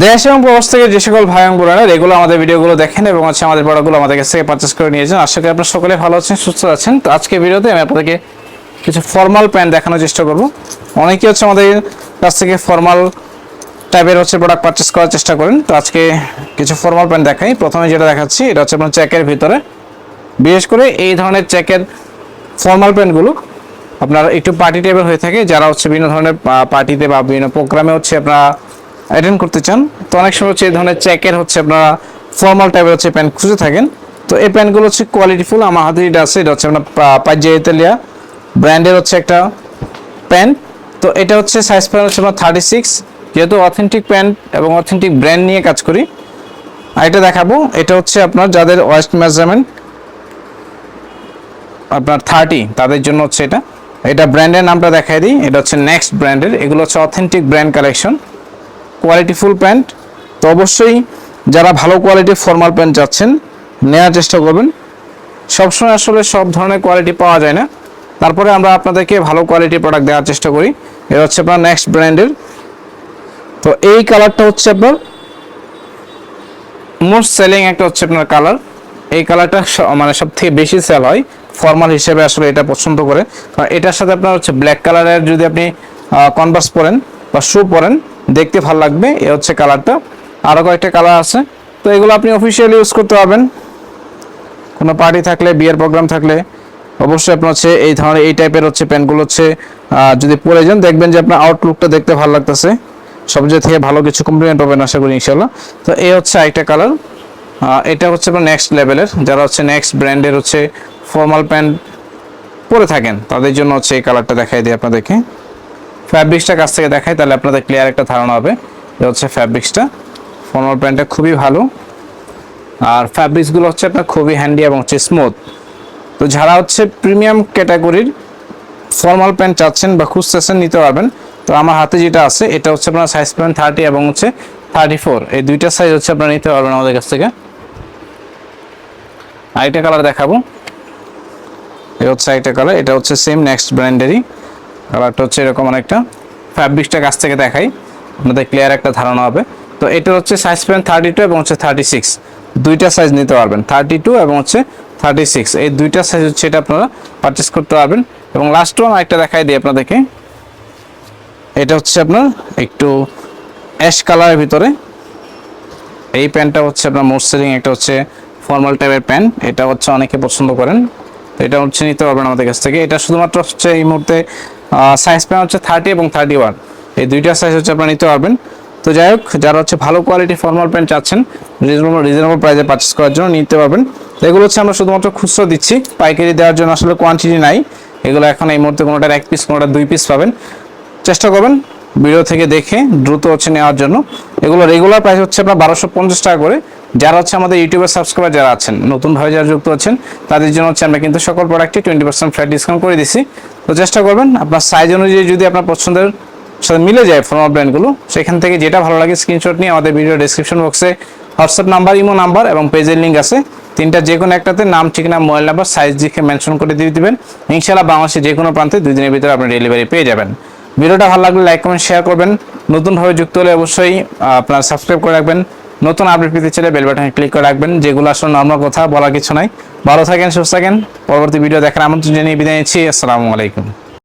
দেশ এবং প্রবাস থেকে যে সকল ভাই এবং বোনেরা রেগুলার আমাদের ভিডিওগুলো দেখেন এবং হচ্ছে আমাদের প্রোডাক্টগুলো আমাদের কাছ থেকে পারচেস করে নিয়েছেন। আশা করি আপনারা সকলে ভালো আছেন, সুস্থ আছেন। তো আজকে ভিডিওতে আমি আপনাদেরকে কিছু ফর্মাল প্যান্ট দেখানোর চেষ্টা করব। অনেকেই হচ্ছে আমাদের কাছ থেকে ফর্মাল টাইপের হচ্ছে প্রোডাক্ট পারচেস করার চেষ্টা করেন। তো আজকে কিছু ফর্মাল প্যান্ট দেখাই। প্রথমে যেটা দেখাচ্ছি, এটা হচ্ছে আপনার চেকের ভিতরে। বিশেষ করে এই ধরনের চেকের ফর্মাল প্যান্টগুলো আপনার একটু পার্টি টাইপের হয়ে থাকে। যারা হচ্ছে বিভিন্ন ধরনের পার্টিতে বা বিভিন্ন প্রোগ্রামে হচ্ছে আপনারা অ্যাটেন্ড করতে চান, তো অনেক সময় হচ্ছে এই ধরনের চেকের হচ্ছে আপনারা ফর্মাল টাইপের হচ্ছে প্যান্ট খুঁজে থাকেন। তো এই প্যান্টগুলো হচ্ছে কোয়ালিটিফুল আমার হাতে এটা আছে, এটা হচ্ছে আপনার পাজ্জা ইতালিয়া ব্র্যান্ডের হচ্ছে একটা প্যান্ট তো এটা হচ্ছে সাইজ প্যান্ট হচ্ছে আপনার থার্টি সিক্স যেহেতু অথেন্টিক প্যান্ট এবং অথেন্টিক ব্র্যান্ড নিয়ে কাজ করি। আর এটা দেখাবো, এটা হচ্ছে আপনার যাদের ওয়েস্ট মেজারমেন্ট আপনার থার্টি তাদের জন্য হচ্ছে এটা। এটা ব্র্যান্ডের নামটা দেখাই দিই, এটা হচ্ছে নেক্সট ব্র্যান্ডের এগুলো হচ্ছে authentic brand collection qualityful pant তো অবশ্যই যারা ভালো কোয়ালিটির ফর্মাল প্যান্ট যাচ্ছেন নেওয়ার চেষ্টা করবেন। সবসময় আসলে সব ধরনের কোয়ালিটি পাওয়া যায় না। তারপরে আমরা আপনাদেরকে ভালো কোয়ালিটির প্রোডাক্ট দেওয়ার চেষ্টা করি। এটা হচ্ছে আপনার নেক্সট ব্র্যান্ডের তো এই কালারটা হচ্ছে আপনার মোস্ট সেলিং একটা হচ্ছে আপনার কালার এই কালারটা মানে সব থেকে বেশি সেল হয় ফর্মাল হিসেবে আসলে এটা পছন্দ করে। কারণ এটার সাথে আপনার হচ্ছে ব্ল্যাক কালারের যদি আপনি কনভার্স পরেন বা শু পরেন দেখতে ভালো লাগবে, এ হচ্ছে কালারটা। আরও কয়েকটা কালার আছে। তো এগুলো আপনি অফিসিয়ালি ইউজ করতে পারবেন। কোনো পার্টি থাকলে, বিয়ের প্রোগ্রাম থাকলে, অবশ্যই আপনার হচ্ছে এই ধরনের, এই টাইপের হচ্ছে প্যান্টগুলো হচ্ছে যদি পরে যান, দেখবেন যে আপনার আউটলুকটা দেখতে ভালো লাগতেছে। সব সবচেয়ে থেকে ভালো কিছু কমপ্লিমেন্ট পাবেন, আশা করি ইনশাল্লাহ তো এ হচ্ছে আরেকটা কালার এটা হচ্ছে আপনার নেক্সট লেভেলের যারা হচ্ছে নেক্সট ব্র্যান্ডের হচ্ছে ফর্মাল প্যান্ট পরে থাকেন, তাদের জন্য হচ্ছে এই কালারটা দেখাই দিই আপনাদেরকে। ফ্যাব্রিক্সটা কাছ থেকে দেখাই, তাহলে আপনাদের ক্লিয়ার একটা ধারণা হবে এটা হচ্ছে ফ্যাব্রিক্সটা ফর্মাল প্যান্টটা খুবই ভালো। আর ফ্যাব্রিক্সগুলো হচ্ছে আপনার খুবই হ্যান্ডি এবং হচ্ছে স্মুথ তো যারা হচ্ছে প্রিমিয়াম ক্যাটাগরির ফর্মাল প্যান্ট চাচ্ছেন বা খুঁজতেছেন, নিতে পারবেন। তো আমার হাতে যেটা আছে, এটা হচ্ছে আপনার সাইজ প্যান্ট থার্টি এবং হচ্ছে থার্টি ফোর এই দুইটা সাইজ হচ্ছে আপনারা নিতে পারবেন আমাদের কাছ থেকে। আরেকটা কালার দেখাবো। এটা হচ্ছে আরেকটা কালার এটা হচ্ছে সেম নেক্সট ব্র্যান্ডেরই কালারটা হচ্ছে এরকম অনেকটা। ফ্যাব্রিক্সটা কাছ থেকে দেখাই। আপনাদের ক্লিয়ার একটা ধারণা হবে। তো এটা হচ্ছে সাইজ প্যান্ট থার্টি টু এবং হচ্ছে থার্টি সিক্স দুইটা সাইজ নিতে পারবেন থার্টি টু এবং হচ্ছে থার্টি সিক্স এই দুইটা সাইজ হচ্ছে এটা আপনারা পারচেস করতে পারবেন। এবং লাস্ট ওয়ান আরেকটা দেখাই দিই আপনাদেরকে। এটা হচ্ছে আপনার একটু অ্যাশ কালারের ভিতরে। এই প্যান্টটা হচ্ছে আপনার মোস্ট সেলিং একটা হচ্ছে ফর্মাল টাইপের প্যান্ট। এটা হচ্ছে অনেকে পছন্দ করেন। তো এটা হচ্ছে নিতে পারবেন আমাদের কাছ থেকে। এটা শুধুমাত্র হচ্ছে এই মুহূর্তে সাইজ প্যান্ট হচ্ছে থার্টি এবং থার্টি এই দুইটা সাইজ হচ্ছে আপনারা নিতে পারবেন। তো যাই হোক, যারা হচ্ছে ভালো কোয়ালিটি ফর্মাল প্যান্ট চাচ্ছেন রিজনেবল রিজনেবল প্রাইসে পারচেস করার জন্য নিতে পারবেন। তো এগুলো হচ্ছে আমরা শুধুমাত্র খুচরো দিচ্ছি। পাইকারি দেওয়ার জন্য আসলে কোয়ান্টিটি নাই। এগুলো এখন এই মুহূর্তে কোনোটার এক পিস কোনোটা দুই পিস পাবেন। চেষ্টা করবেন ভিডিও থেকে দেখে দ্রুত হচ্ছে নেওয়ার জন্য। এগুলো রেগুলার প্রাইস হচ্ছে আপনার বারোশো পঞ্চাশ টাকা করে। যারা হচ্ছে আমাদের ইউটিউবের সাবস্ক্রাইবার যারা আছেন নতুনভাবে যারা যুক্ত আছেন, তাদের জন্য হচ্ছে আমরা কিন্তু সকল প্রোডাক্টে টোয়েন্টি পার্সেন্ট ফ্ল্যাট ডিসকাউন্ট করে দিছি। তো চেষ্টা করবেন, আপনার সাইজ অনুযায়ী যদি আপনার পছন্দের সাথে মিলে যায় ফর্মাল ব্র্যান্ডগুলো সেখান থেকে যেটা ভালো লাগে স্ক্রিনশট নিয়ে আমাদের ভিডিও ডেসক্রিপশন বক্সে হোয়াটসঅ্যাপ নাম্বার ইমো নাম্বার এবং পেজের লিঙ্ক আছে। তিনটা যে কোনো একটাতে নাম, ঠিকানা মোবাইল নাম্বার সাইজ দিকে মেনশন করে দিয়ে দিবেন। ইনশাআল্লাহ বাংলাদেশের যে কোনো প্রান্তে দুই দিনের ভিতরে আপনি ডেলিভারি পেয়ে যাবেন। ভিডিওটা ভালো লাগলে লাইক কমেন্ট শেয়ার করবেন। নতুনভাবে যুক্ত হলে অবশ্যই আপনার সাবস্ক্রাইব করে রাখবেন। নতুন আপডেট পেতে চাইলে বেল বাটনে ক্লিক করে রাখবেন। যেগুলো আসলে নর্মাল কথা, বলার কিছু নাই। ভালো থাকেন, সুস্থ থাকেন। পরবর্তী ভিডিও দেখার আমন্ত্রণ জানিয়ে বিদায় নিচ্ছি। আসসালামু আলাইকুম।